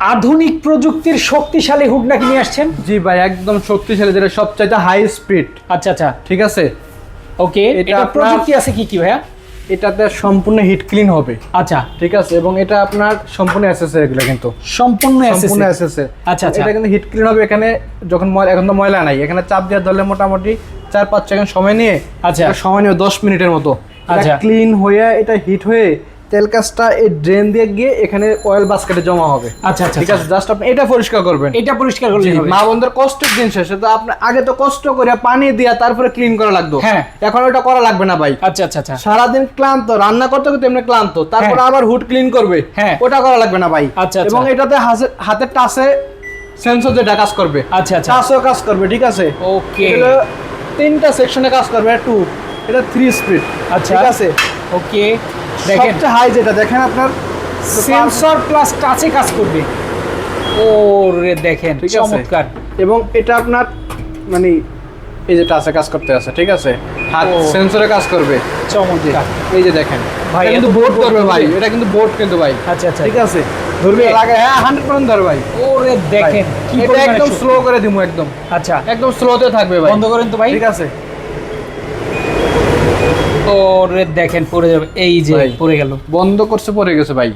আধুনিক প্রযুক্তির শক্তিশালী হুড নাকি নিয়ে আসছেন? জি ভাই একদম শক্তিশালী যেটা সবচাইতে হাই স্পিড আচ্ছা আচ্ছা। ঠিক আছে? ওকে এটা প্রযুক্তি আছে কি কি ভাইয়া? এটাতে সম্পূর্ণ হিট ক্লিন হবে। আচ্ছা। ঠিক আছে? এবং এটা আপনার সম্পূর্ণ এসএসএ এগুলো কিন্তু। সম্পূর্ণ সম্পূর্ণ এসএসএ আচ্ছা, আচ্ছা। এটা কিন্তু হিট ক্লিন হবে এখানে যখন ময়লা এখন তো ময়লা নাই। এখানে চাপ দিয়ে ধরলে মোটামুটি চার পাঁচ সেকেন্ড সময় নিয়ে আচ্ছা। সময় নিয়ে দশ মিনিটের মতো। আচ্ছা। ক্লিন হয়ে এটা হিট হয়ে তেল কাজটা এই ড্রেন দিয়ে গিয়ে এখানে অয়েল বাস্কেটে জমা হবে। আচ্ছা আচ্ছা ঠিক আছে? জাস্ট আপনি এটা পরিষ্কার করবেন। এটা পরিষ্কার করলে মা বোনদের কষ্টের দিন শেষে। তো আপনি আগে তো কষ্ট করে পানি দিয়া তারপরে ক্লিন করা লাগতো। হ্যাঁ। এখন ওটা করা লাগবে না ভাই। আচ্ছা আচ্ছা আচ্ছা। সারাদিন ক্লান্ত রান্না করতে করতে এমনি ক্লান্ত। তারপর হ্যাঁ। আবার হুড ক্লিন করবে। হ্যাঁ। ওটা করা লাগবে না ভাই। আচ্ছা, আচ্ছা। এবং এটাতে হাতের টাচে সেন্সর যেটা কাজ করবে। আচ্ছা আচ্ছা। টাচও কাজ করবে ঠিক আছে? ওকে তিনটা সেকশনে কাজ করবে টু এটা থ্রি স্পিড আচ্ছা। ঠিক আছে? ওকে দেখেন। হাই যেটা দেখেন আপনার সেন্সর প্লাস টাচে কাজ করবে। ও রে দেখেন চমৎকার। এবং এটা আপনার মানে এই যে টাচে কাজ করতে আছে ঠিক আছে? হাত সেন্সরে কাজ করবে। চমৎকার। এই যে দেখেন ভাই, কিন্তু বোর্ড করবে ভাই এটা কিন্তু বোর্ড কিন্তু ভাই। আচ্ছা আচ্ছা। ঠিক আছে? ধরবে? লাগে হ্যাঁ হান্ড্রেড পার্সেন্ট ধরবে ভাই। ওরে দেখেন কি এটা একদম স্লো করে দিমু একদম। আচ্ছা। একদম স্লোতে থাকবে ভাই। বন্ধ করেন তো ভাই। ঠিক আছে? ওরে দেখেন পড়ে যাবে এই যে। পড়ে গেল বন্ধ করছে পড়ে গেছে ভাই